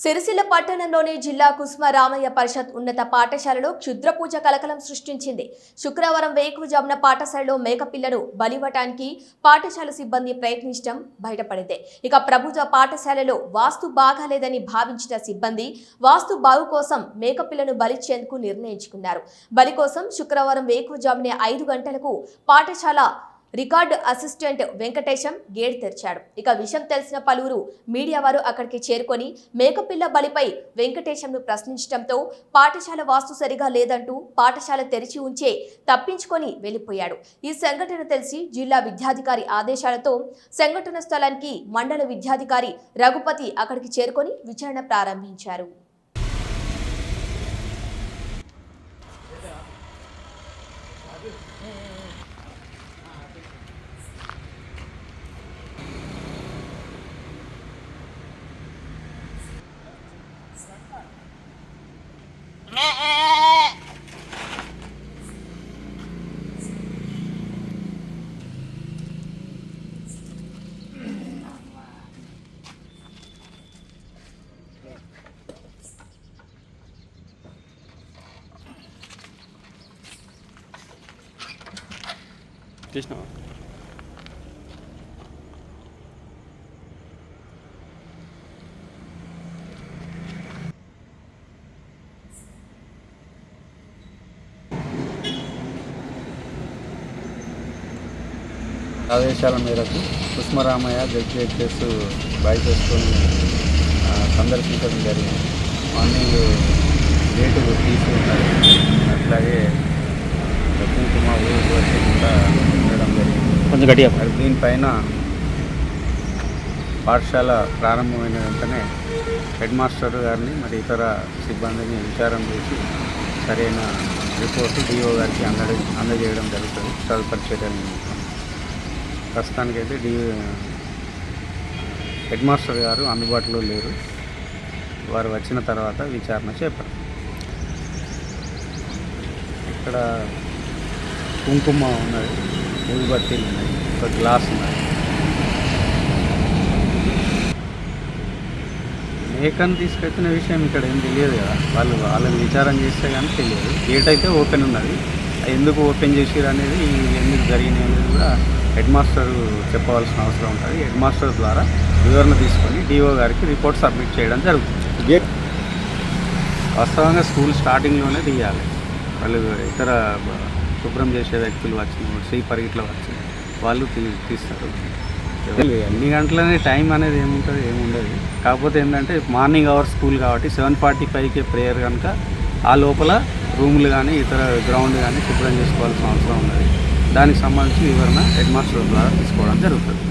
సిరిసిల్ల పట్టణంలోని జిల్లా కుస్మ రామయ్య పరిషత్ ఉన్నత పాఠశాలలో క్షుద్ర పూజ కలకలం సృష్టించింది. శుక్రవారం వేకువజామున పాఠశాలలో మేకపిల్లను బలివటానికి పాఠశాల సిబ్బంది ప్రయత్నించడం బయటపడింది. ఇక ప్రభుత్వ పాఠశాలలో వాస్తు బాగాలేదని భావించిన సిబ్బంది వాస్తు బాగు కోసం మేకపిల్లను బలిచ్చేందుకు నిర్ణయించుకున్నారు. బలి కోసం శుక్రవారం వేకువజామునే ఐదు గంటలకు పాఠశాల రికార్డు అసిస్టెంట్ వెంకటేశం గేట్ తెరిచాడు. ఇక విషయం తెలిసిన పలువురు మీడియా వారు అక్కడికి చేరుకొని మేకపిల్ల బలిపై వెంకటేశంను ప్రశ్నించడంతో పాఠశాల వాస్తు సరిగా లేదంటూ పాఠశాల తెరిచి ఉంచే తప్పించుకొని వెళ్ళిపోయాడు. ఈ సంఘటన తెలిసి జిల్లా విద్యాధికారి ఆదేశాలతో సంఘటన స్థలానికి మండల విద్యాధికారి రఘుపతి అక్కడికి చేరుకొని విచారణ ప్రారంభించారు. తీసినావా ఆదేశాల మేరకు కుస్మరామయ్య జడ్జిహెచ్ఎస్ బైక్ వేసుకొని సందర్శించడం జరిగింది. మార్నింగ్ గేటు తీసుకున్నారు అట్లాగే అట్లాగే కుమార్ ఊరికి వచ్చి కూడా కొంచెం గట్టిగా మరి దీనిపైన పాఠశాల ప్రారంభమైన వెంటనే హెడ్ మాస్టర్ గారిని మరి ఇతర సిబ్బందిని విచారం చేసి సరైన రిపోర్టు డిఓ గారికి అందడి అందజేయడం జరుగుతుంది. తదుపరి చర్యలు ప్రస్తుతానికైతే డి హెడ్ మాస్టర్ గారు అందుబాటులో లేరు. వారు వచ్చిన తర్వాత విచారణ చేపడతారు. ఇక్కడ కుంకుమ ఉన్నది. ఊదిబత్తీలు ఉన్నాయి ఒక గ్లాస్ ఉన్నది మేకను తీసుకెళ్తున్న విషయం ఇక్కడ ఏం తెలియదు కదా. వాళ్ళు వాళ్ళని విచారం చేస్తే కానీ తెలియదు. గేట్ అయితే ఓపెన్ ఉన్నది. ఎందుకు ఓపెన్ చేసిరు అనేది ఎందుకు జరిగినాయి అనేది కూడా హెడ్ మాస్టర్ చెప్పవలసిన అవసరం ఉంటుంది. హెడ్ మాస్టర్ ద్వారా వివరణ తీసుకొని డిఓ గారికి రిపోర్ట్ సబ్మిట్ చేయడం జరుగుతుంది. గేట్ వాస్తవంగా స్కూల్ స్టార్టింగ్లోనే తీయాలి. వాళ్ళు ఇతర శుభ్రం చేసే వ్యక్తులు వచ్చిన సీ ఇట్లా వచ్చి వాళ్ళు తీస్తారు. ఎన్ని గంటలనే టైం అనేది ఏముంటుంది ఏముండదు. కాకపోతే ఏంటంటే మార్నింగ్ అవర్ స్కూల్ కాబట్టి సెవెన్ ఫార్టీ ఫైవ్కే ప్రేయర్ కనుక ఆ లోపల రూములు కానీ ఇతర గ్రౌండ్ కానీ శుభ్రం చేసుకోవాల్సిన అవసరం ఉన్నది. దానికి సంబంధించి వివరణ హెడ్ మాస్టర్ ద్వారా తీసుకోవడం జరుగుతుంది.